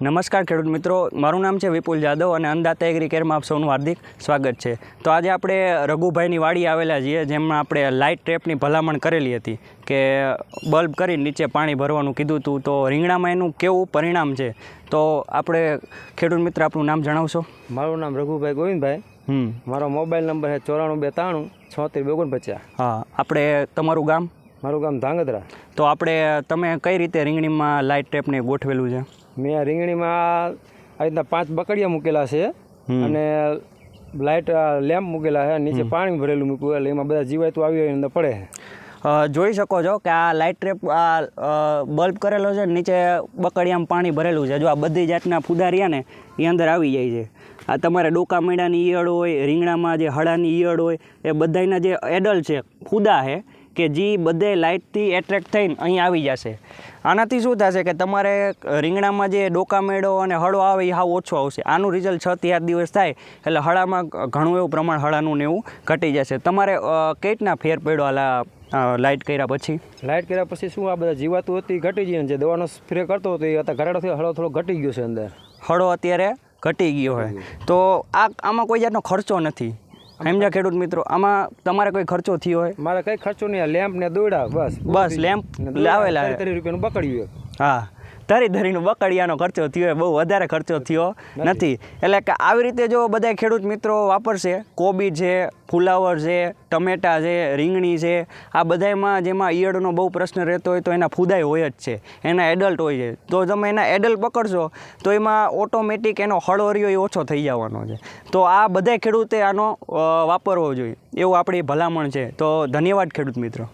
નમસ્કાર ખેડૂત મિત્રો મારું નામ છે વિપુલ જાદવ અને અંદાતા એગ્રી કેરમાં આપ સૌનું હાર્દિક સ્વાગત છે. તો આજે આપણે રઘુભાઈની વાડી આવેલા છીએ જેમાં આપણે લાઇટ ટ્રેપની ભલામણ કરેલી હતી કે બલ્બ કરી નીચે પાણી ભરવાનું કીધું હતું. તો રીંગણામાં એનું કેવું પરિણામ છે? તો આપણે ખેડૂત મિત્ર આપણું નામ જણાવશો? મારું નામ રઘુભાઈ ગોવિંદભાઈ. હમ. મારો મોબાઈલ નંબર છે ચોરાણું બે ત્રાણું છોતેર બે પચાસ હા આપણે તમારું ગામ? મારું ગામ ધાંગધ્રા. તો આપણે તમે કઈ રીતે રીંગણીમાં લાઇટ ટ્રેપને ગોઠવેલું છે? મેં આ રીંગણીમાં આ રીતના પાંચ બકડિયા મૂકેલા છે. અને લાઇટ લેમ્પ મૂકેલા છે નીચે પાણી ભરેલું મૂક્યું એટલે એમાં બધા જીવાતું આવી હોય અંદર પડે. જોઈ શકો છો કે આ લાઇટ ટ્રેપ આ બલ્બ કરેલો છે નીચે બકડિયામાં પાણી ભરેલું છે. જો આ બધી જાતના ફુદારિયા ને એ અંદર આવી જાય છે. આ તમારે ડોકા મેળાની ઈયળ હોય રીંગણામાં જે હળાની ઈયળ હોય એ બધાના જે એડલ છે ફુદા છે કે જે બધે લાઇટથી એટ્રેક્ટ થઈને અહીં આવી જશે. આનાથી શું થશે કે તમારે રીંગણામાં જે ડોકા મેળો અને હળો આવે એ હાવ ઓછો આવશે. આનું રિઝલ્ટ છ થી આઠ દિવસ થાય એટલે હળામાં ઘણું એવું પ્રમાણ હળાનું ને એવું ઘટી જશે. તમારે રીતના ફેર પડ્યો આલા લાઇટ કર્યા પછી? લાઇટ કર્યા પછી શું આ બધા જીવાતું હતી ઘટી ગઈ અને જે દવાનો સ્પ્રે કરતો હતો એ અત્યારે ઘરાડો હળો થોડો ઘટી ગયો છે અંદર. હળો અત્યારે ઘટી ગયો હોય. તો આ આમાં કોઈ જાતનો ખર્ચો નથી. સમજ્યા ખેડૂત મિત્રો આમાં તમારે કોઈ ખર્ચો થયો હોય? મારે કઈ ખર્ચો નહીં લેમ્પ ને દોડા બસ. બસ લેમ્પ લાવેલા. ત્રીસ રૂપિયાનું બકડ્યું હા. ધરી ધરીનો બકડિયાનો ખર્ચો થયો બહુ વધારે ખર્ચો થયો નથી. એટલે કે આવી રીતે જો બધા ખેડૂત મિત્રો વાપરશે કોબી છે ફુલાવર છે ટમેટા છે રીંગણી છે આ બધામાં જેમાં ઈયળનો બહુ પ્રશ્ન રહેતો હોય તો એના ફુદાય હોય જ છે. એના એડલ્ટ હોય છે. તો તમે એના એડલ્ટ પકડશો તો એમાં ઓટોમેટિક એનો હળવરિયો એ ઓછો થઈ જવાનો છે. તો આ બધા ખેડૂતે આનો વાપરવો જોઈએ. એવું આપણી ભલામણ છે. તો ધન્યવાદ ખેડૂત મિત્રો.